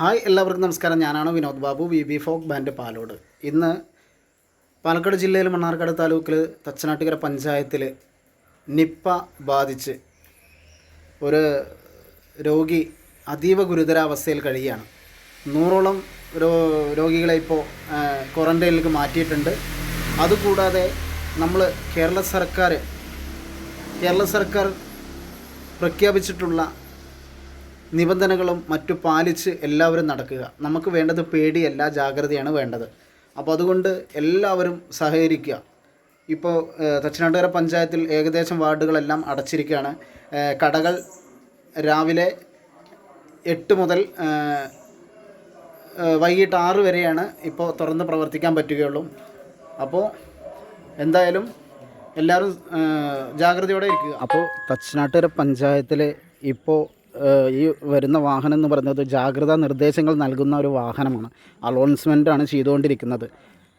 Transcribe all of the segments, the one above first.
Hi എല്ലാവർക്കും നമസ്കാരം. ഞാനാണ് Vinod Babu V B folk band Palode. ഇന്ന് പാലക്കാട് ജില്ലയിൽ മണ്ണാർക്കാട് താലൂക്കിൽ തച്ചനാട്ടുകര പഞ്ചായത്തിൽ നിപ്പ ബാധിച്ച് ഒരു രോഗി അതീവ ഗുരുതരാവസ്ഥയിൽ കഴിയുകയാണ്. നൂറോളം രോ രോഗികളെ ഇപ്പോൾ ക്വാറന്റൈനിലേക്ക് മാറ്റിയിട്ടുണ്ട്. അതുകൂടാതെ നമ്മൾ കേരള സർക്കാർ കേരള സർക്കാർ പ്രഖ്യാപിച്ചിട്ടുള്ള നിബന്ധനകളും മറ്റു പാലിച്ച് എല്ലാവരും നടക്കുക. നമുക്ക് വേണ്ടത് പേടിയല്ല ജാഗ്രതയാണ് വേണ്ടത്. അപ്പോൾ അതുകൊണ്ട് എല്ലാവരും സഹകരിക്കുക. ഇപ്പോൾ തച്ചനാട്ടുകര പഞ്ചായത്തിൽ ഏകദേശം വാർഡുകളെല്ലാം അടച്ചിരിക്കുകയാണ്. കടകൾ രാവിലെ എട്ട് മുതൽ വൈകിട്ട് ആറ് വരെയാണ് ഇപ്പോൾ തുറന്ന് പ്രവർത്തിക്കാൻ പറ്റുകയുള്ളൂ. അപ്പോൾ എന്തായാലും എല്ലാവരും ജാഗ്രതയോടെ ഇരിക്കുക. അപ്പോൾ തച്ചനാട്ടുകര പഞ്ചായത്തിൽ ഇപ്പോൾ ഈ വരുന്ന വാഹനം എന്ന് പറയുന്നത് ജാഗ്രതാ നിർദ്ദേശങ്ങൾ നൽകുന്ന ഒരു വാഹനമാണ്. അലോൺസ്മെന്റാണ് ചെയ്തുകൊണ്ടിരിക്കുന്നത്.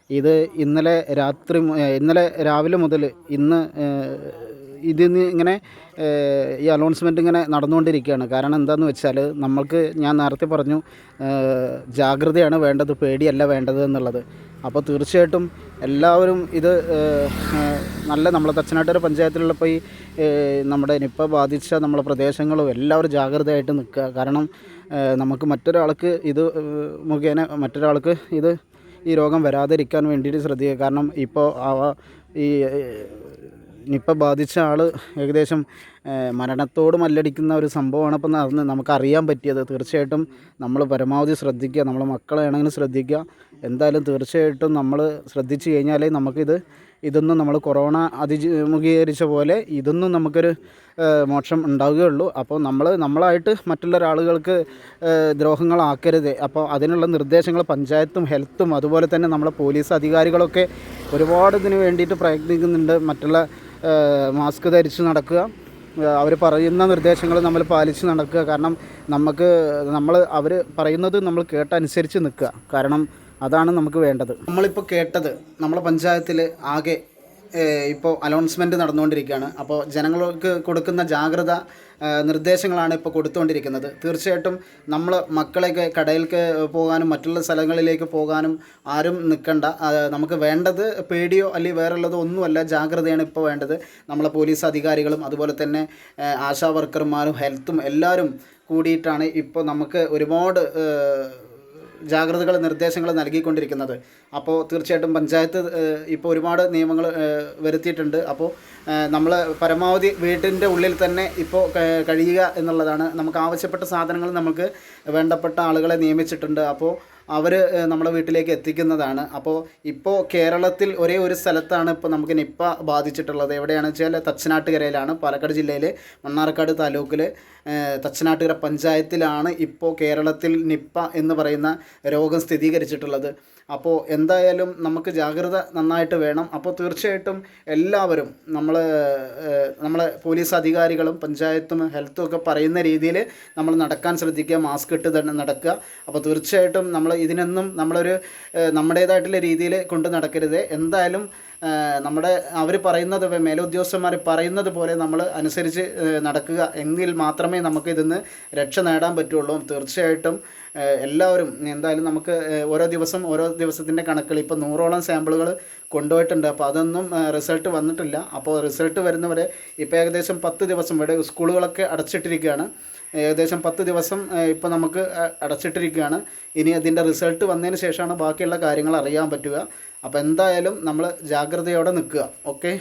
ഇത് ഇന്നലെ രാത്രി ഇന്നലെ രാവിലെ മുതൽ ഇന്ന് ഇതിന് ഇങ്ങനെ ഈ അലോൺസ്മെന്റ് ഇങ്ങനെ നടന്നുകൊണ്ടിരിക്കുകയാണ്. കാരണം എന്താണെന്ന് വെച്ചാൽ നമ്മൾക്ക് ഞാൻ നേരത്തെ പറഞ്ഞു ജാഗ്രതയാണ് വേണ്ടത് പേടിയല്ല വേണ്ടത് എന്നുള്ളത്. അപ്പോൾ തീർച്ചയായിട്ടും എല്ലാവരും ഇത് നല്ല നമ്മളെ തച്ചനാട്ടുകര പഞ്ചായത്തിലുള്ള ഈ നമ്മുടെ നിപ്പ ബാധിച്ച നമ്മളെ പ്രദേശങ്ങളും എല്ലാവരും ജാഗ്രതയായിട്ട് നിൽക്കുക. കാരണം നമുക്ക് മറ്റൊരാൾക്ക് ഇത് മുഖേന മറ്റൊരാൾക്ക് ഇത് ഈ രോഗം വരാതിരിക്കാൻ വേണ്ടിയിട്ട് ശ്രദ്ധിക്കുക. കാരണം ഇപ്പോൾ ഈ നിപ്പ ബാധിച്ച ആൾ ഏകദേശം മരണത്തോട് മല്ലടിക്കുന്ന ഒരു സംഭവമാണ് ഇപ്പം നടന്ന് നമുക്കറിയാൻ പറ്റിയത്. തീർച്ചയായിട്ടും നമ്മൾ പരമാവധി ശ്രദ്ധിക്കുക നമ്മളെ മക്കളെയാണെങ്കിലും ശ്രദ്ധിക്കുക. എന്തായാലും തീർച്ചയായിട്ടും നമ്മൾ ശ്രദ്ധിച്ചു കഴിഞ്ഞാലേ നമുക്കിത് ഇതൊന്നും നമ്മൾ കൊറോണ അതിമുഖീകരിച്ച പോലെ ഇതൊന്നും നമുക്കൊരു മോക്ഷം ഉണ്ടാവുകയുള്ളൂ. അപ്പോൾ നമ്മൾ നമ്മളായിട്ട് മറ്റുള്ള ഒരാളുകൾക്ക് ദ്രോഹങ്ങളാക്കരുത്. അപ്പോൾ അതിനുള്ള നിർദ്ദേശങ്ങൾ പഞ്ചായത്തും ഹെൽത്തും അതുപോലെ തന്നെ നമ്മളെ പോലീസ് അധികാരികളൊക്കെ ഒരുപാട് ഇതിന് വേണ്ടിയിട്ട് പ്രയത്നിക്കുന്നുണ്ട്. മറ്റുള്ള മാസ്ക് ധരിച്ച് നടക്കുക. അവർ പറയുന്ന നിർദ്ദേശങ്ങൾ നമ്മൾ പാലിച്ച് നടക്കുക. കാരണം നമുക്ക് നമ്മൾ അവർ പറയുന്നത് നമ്മൾ കേട്ടനുസരിച്ച് നിൽക്കുക. കാരണം അതാണ് നമുക്ക് വേണ്ടത്. നമ്മളിപ്പോൾ കേട്ടത് നമ്മളെ പഞ്ചായത്തിൽ ആകെ ഇപ്പോൾ അനൗൺസ്മെന്റ് നടന്നുകൊണ്ടിരിക്കുകയാണ്. അപ്പോൾ ജനങ്ങൾക്ക് കൊടുക്കുന്ന ജാഗ്രത നിർദ്ദേശങ്ങളാണ് ഇപ്പോൾ കൊടുത്തുകൊണ്ടിരിക്കുന്നത്. തീർച്ചയായിട്ടും നമ്മൾ മക്കളെയൊക്കെ കടയിലേക്ക് പോകാനും മറ്റുള്ള സ്ഥലങ്ങളിലേക്ക് പോകാനും ആരും നിൽക്കണ്ട. നമുക്ക് വേണ്ടത് പേടിയോ അല്ലെങ്കിൽ വേറുള്ളതോ ഒന്നുമല്ല ജാഗ്രതയാണ് ഇപ്പോൾ വേണ്ടത്. നമ്മളെ പോലീസ് അധികാരികളും അതുപോലെ തന്നെ ആശാ വർക്കർമാരും ഹെൽത്തും എല്ലാവരും കൂടിയിട്ടാണ് ഇപ്പോൾ നമുക്ക് ഒരുപാട് ജാഗ്രതകൾ നിർദ്ദേശങ്ങൾ നൽകിക്കൊണ്ടിരിക്കുന്നത്. അപ്പോൾ തീർച്ചയായിട്ടും പഞ്ചായത്ത് ഇപ്പോൾ ഒരുപാട് നിയമങ്ങൾ വരുത്തിയിട്ടുണ്ട്. അപ്പോൾ നമ്മൾ പരമാവധി വീട്ടിന്റെ ഉള്ളിൽ തന്നെ ഇപ്പോൾ കഴിയുക എന്നുള്ളതാണ്. നമുക്ക് ആവശ്യപ്പെട്ട സാധനങ്ങൾ നമുക്ക് വേണ്ടപ്പെട്ട ആളുകളെ നിയമിച്ചിട്ടുണ്ട്. അപ്പോൾ അവർ നമ്മുടെ വീട്ടിലേക്ക് എത്തിക്കുന്നതാണ്. അപ്പോൾ ഇപ്പോൾ കേരളത്തിൽ ഒരേ ഒരു സ്ഥലത്താണ് ഇപ്പോൾ നമുക്ക് നിപ്പ ബാധിച്ചിട്ടുള്ളത്. എവിടെയാണെന്ന് വെച്ചാൽ തച്ചനാട്ടുകരയിലാണ് പാലക്കാട് ജില്ലയിൽ മണ്ണാർക്കാട് താലൂക്കിൽ തച്ചനാട്ടുകര പഞ്ചായത്തിലാണ് ഇപ്പോൾ കേരളത്തിൽ നിപ്പ എന്ന് പറയുന്ന രോഗം സ്ഥിരീകരിച്ചിട്ടുള്ളത്. അപ്പോൾ എന്തായാലും നമുക്ക് ജാഗ്രത നന്നായിട്ട് വേണം. അപ്പോൾ തീർച്ചയായിട്ടും എല്ലാവരും നമ്മൾ നമ്മളെ പോലീസ് അധികാരികളും പഞ്ചായത്തും ഹെൽത്തും ഒക്കെ പറയുന്ന രീതിയിൽ നമ്മൾ നടക്കാൻ ശ്രദ്ധിക്കുക മാസ്ക് ഇട്ട് തന്നെ നടക്കുക. അപ്പോൾ തീർച്ചയായിട്ടും നമ്മൾ ഇതിനൊന്നും നമ്മളൊരു നമ്മുടേതായിട്ടുള്ള രീതിയിൽ കൊണ്ട് നടക്കരുത്. എന്തായാലും നമ്മുടെ അവർ പറയുന്നത് മേലുദ്യോഗസ്ഥന്മാർ പറയുന്നത് പോലെ നമ്മൾ അനുസരിച്ച് നടക്കുക എങ്കിൽ മാത്രമേ നമുക്ക് ഇതിന്ന് രക്ഷ നേടാൻ പറ്റുള്ളൂ. തീർച്ചയായിട്ടും എല്ലാവരും എന്തായാലും നമുക്ക് ഓരോ ദിവസം ഓരോ ദിവസത്തിന്റെ കണക്കുകൾ ഇപ്പോൾ നൂറോളം സാമ്പിളുകൾ കൊണ്ടുപോയിട്ടുണ്ട്. അപ്പോൾ അതൊന്നും റിസൾട്ട് വന്നിട്ടില്ല. അപ്പോൾ റിസൾട്ട് വരുന്നവരെ ഇപ്പോൾ ഏകദേശം പത്ത് ദിവസം ഇവിടെ സ്കൂളുകളൊക്കെ അടച്ചിട്ടിരിക്കുകയാണ്. ഏകദേശം പത്ത് ദിവസം ഇപ്പോൾ നമുക്ക് അടച്ചിട്ടിരിക്കുകയാണ്. ഇനി അതിന്റെ റിസൾട്ട് വന്നതിന് ശേഷമാണ് ബാക്കിയുള്ള കാര്യങ്ങൾ അറിയാൻ പറ്റുക. അപ്പോൾ എന്തായാലും നമ്മൾ ജാഗ്രതയോടെ നിൽക്കുക. ഓക്കെ?